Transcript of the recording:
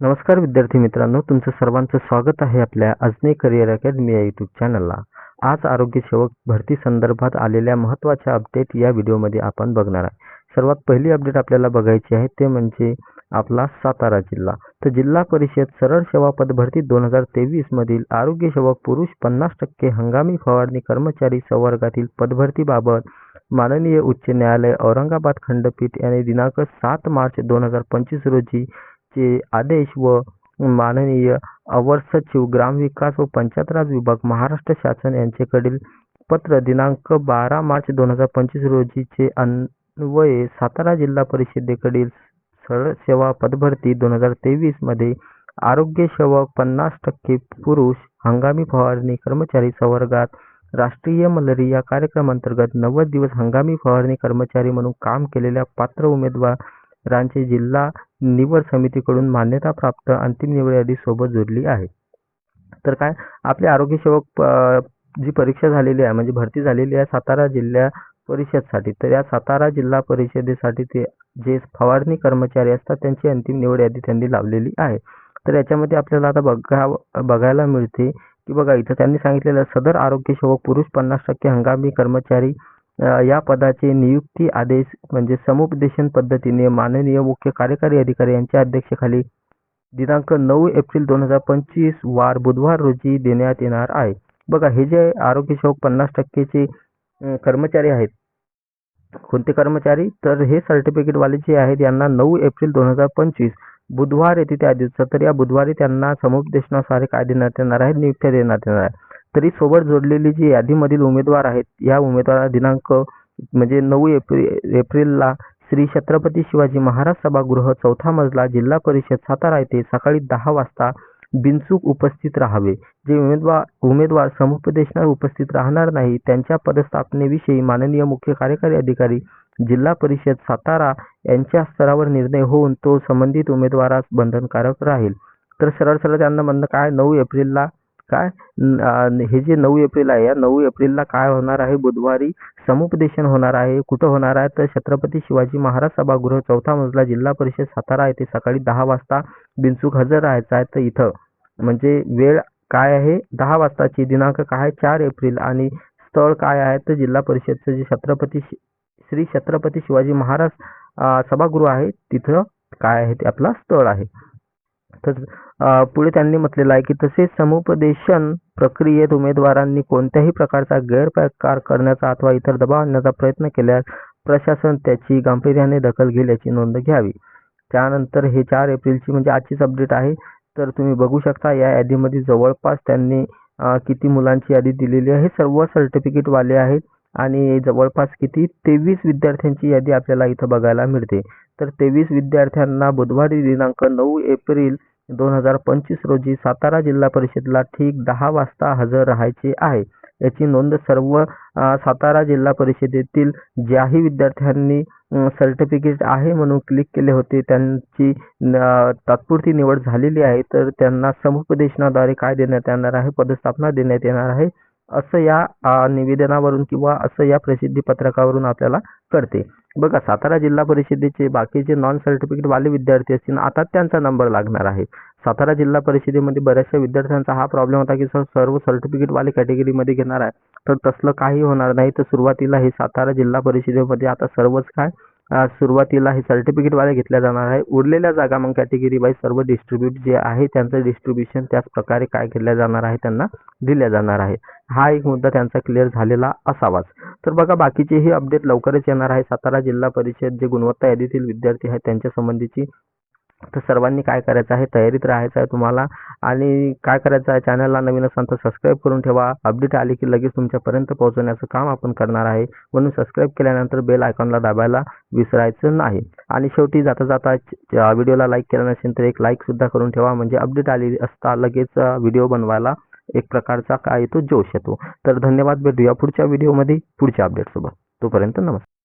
नमस्कार विद्यार्थी मित्रांनो तुमचं सर्वांचं स्वागत आहे आपल्या अजने करिअर अकॅडमी या यूट्यूब चॅनलला आज आरोग्य सेवक भरती संदर्भात आलेल्या महत्त्वाच्या अपडेट या व्हिडिओमध्ये आपण बघणार आहे. सर्वात पहिली अपडेट आपल्याला बघायची आहे ते म्हणजे आपला सातारा जिल्हा. तर जिल्हा परिषद सरळ सेवा पदभरती दोन हजार तेवीसमधील आरोग्य सेवक पुरुष पन्नास टक्के हंगामी फवारणी कर्मचारी संवर्गातील पदभरतीबाबत माननीय उच्च न्यायालय औरंगाबाद खंडपीठ यांनी दिनांक सात मार्च दोन हजार पंचवीस रोजी चे आदेश व माननीय अवर सचिव ग्रामविकास व पंचायत राज विभाग महाराष्ट्र शासन यांच्याकडील पत्र दिनांक बारा मार्च दोन हजार पंचवीस रोजीचे अन्वये सातारा जिल्हा परिषदेकडील सरळ सेवा पदभरती दोन हजार तेवीसमध्ये आरोग्य सेवक पन्नास टक्के पुरुष हंगामी फवारणी कर्मचारी संवर्गात राष्ट्रीय मलेरिया कार्यक्रमांतर्गत नव्वद दिवस हंगामी फवारणी कर्मचारी म्हणून काम केलेल्या पात्र उमेदवार रांचे जिल्हा निवड समितीकडून मान्यताप्राप्त अंतिम निवड यादी सोबत जोडली आहे. तर काय आपले आरोग्यसेवक प जी परीक्षा झालेली आहे म्हणजे भरती झालेली आहे सातारा जिल्हा परिषदसाठी तर या सातारा जिल्हा परिषदेसाठी ते जे फवारणी कर्मचारी असतात त्यांची अंतिम निवड यादी त्यांनी लावलेली आहे. तर याच्यामध्ये आपल्याला आता बघा बघायला मिळते की बघा इथं त्यांनी सांगितलेलं सदर आरोग्य सेवक पुरुष पन्नास टक्के हंगामी कर्मचारी या पदाचे नियुक्ती आदेश म्हणजे समुपदेशन पद्धतीने माननीय मुख्य कार्यकारी अधिकारी यांच्या अध्यक्षतेखाली दिनांक नऊ एप्रिल दोन हजार पंचवीस वार बुधवार रोजी देण्यात येणार आहे. बघा हे जे आरोग्य सेवक पन्नास टक्केचे कर्मचारी आहेत. कोणते कर्मचारी? तर हे सर्टिफिकेट वाले जे आहेत यांना नऊ एप्रिल दोन हजार पंचवीस बुधवार येते त्या दिवसात तर या बुधवारी त्यांना समुपदेशनाद्वारे काय देण्यात येणार आहे? नियुक्त्या देण्यात येणार आहे. तरी सोबत जोडलेली जी यादीमधील उमेदवार आहेत या उमेदवार दिनांक म्हणजे नऊ एप्रिल एप्रिलला श्री छत्रपती शिवाजी महाराज सभागृह चौथा मजला जिल्हा परिषद सातारा येथे सकाळी दहा वाजता बिनचूक उपस्थित राहावे. जे उमेदवार उमेदवार समुपदेशनात उपस्थित राहणार नाही त्यांच्या पदस्थापनेविषयी माननीय मुख्य कार्यकारी अधिकारी जिल्हा परिषद सातारा यांच्या स्तरावर निर्णय होऊन तो संबंधित उमेदवारास बंधनकारक राहील. तर सरळ सरळ त्यांना म्हणणं काय नऊ एप्रिलला काय? हे जे नऊ एप्रिल आहे या नऊ एप्रिलला काय होणार आहे? बुधवारी समुपदेशन होणार आहे. कुठं होणार आहे? तर छत्रपती शिवाजी महाराज सभागृह चौथा मजला जिल्हा परिषद सातारा येथे सकाळी दहा वाजता बिनचूक हजर राहायचं आहे तर इथं. म्हणजे वेळ काय आहे? दहा वाजताची. दिनांक काय? आहे चार एप्रिल. आणि स्थळ काय आहे? तर जिल्हा परिषदचं जे छत्रपती श्री छत्रपती शिवाजी महाराज सभागृह आहे तिथं काय आहे? ते आपला स्थळ आहे. तर पुढे त्यांनी म्हटलेलं आहे की तसेच समुपदेशन प्रक्रियेत उमेदवारांनी कोणत्याही प्रकारचा गैरप्रकार करण्याचा अथवा इतर दबाव आणण्याचा प्रयत्न केल्यास प्रशासन त्याची गांभीर्याने दखल घेईल याची नोंद घ्यावी. त्यानंतर हे चार एप्रिलची म्हणजे आजचीच अपडेट आहे. तर तुम्ही बघू शकता या यादीमध्ये जवळपास त्यांनी किती मुलांची यादी दिलेली आहे. सर्व सर्टिफिकेटवाले आहेत. आणि जवळपास किती? तेवीस विद्यार्थ्यांची यादी आपल्याला इथं बघायला मिळते. तर तेवीस विद्यार्थ्यांना बुधवारी दिनांक नऊ एप्रिल दोन हजार पंचवीस रोजी सातारा जिल्हा परिषदला ठीक दहा वाजता हजर राहायचे आहे. याची नोंद सर्व सातारा जिल्हा परिषदेतील ज्याही विद्यार्थ्यांनी सर्टिफिकेट आहे म्हणून क्लिक केले होते त्यांची तात्पुरती निवड झालेली आहे. तर त्यांना समुपदेशनाद्वारे काय देण्यात येणार आहे? पदस्थापना देण्यात येणार आहे. असं या निवेदनावरून किंवा असं या प्रसिद्धी पत्रकावरून आपल्याला कळते. बघा सातारा जिल्हा परिषदेचे बाकीचे नॉन सर्टिफिकेटवाले विद्यार्थी असतील आता त्यांचा नंबर लागणार आहे. सातारा जिल्हा परिषदेमध्ये बऱ्याचशा विद्यार्थ्यांचा हा प्रॉब्लेम होता की सर सर्व सर्टिफिकेटवाले कॅटेगरीमध्ये घेणार आहे. तर तसलं काही होणार नाही. तर सुरुवातीला हे सातारा जिल्हा परिषदेमध्ये आता सर्वच काय सुरुवातीला हे सर्टिफिकेटवाले घेतल्या जाणार आहे. उरलेल्या जागा मग कॅटेगरी वाईज सर्व डिस्ट्रीब्यूट जे आहे त्यांचं डिस्ट्रीब्युशन त्याच प्रकारे काय केल्या जाणार आहे त्यांना दिल्या जाणार आहे. हा एक मुद्दा त्यांचा क्लिअर झालेला असावाच. तर बघा बाकीचेही अपडेट लवकरच येणार आहे. सातारा जिल्हा परिषद जे गुणवत्ता यादीतील विद्यार्थी आहेत त्यांच्या संबंधीची तर सर्वांनी काय करायचं आहे? तयारीत राहायचं आहे तुम्हाला. आणि काय करायचं आहे? चॅनलला नवीन असाल तर सबस्क्राईब करून ठेवा. अपडेट आली की लगेच तुमच्यापर्यंत पोहोचवण्याचं काम आपण करणार आहे. म्हणून सबस्क्राईब केल्यानंतर बेल आयकॉनला दाबायला विसरायचं नाही. आणि शेवटी जाता जाता व्हिडिओला लाईक केला नसेल तर एक लाईकसुद्धा करून ठेवा. म्हणजे अपडेट आली असता लगेच व्हिडिओ बनवायला एक प्रकारचा काय येतो? जोश येतो. तर धन्यवाद. भेटूया पुढच्या व्हिडिओमध्ये पुढच्या अपडेटसोबत तोपर्यंत नमस्कार.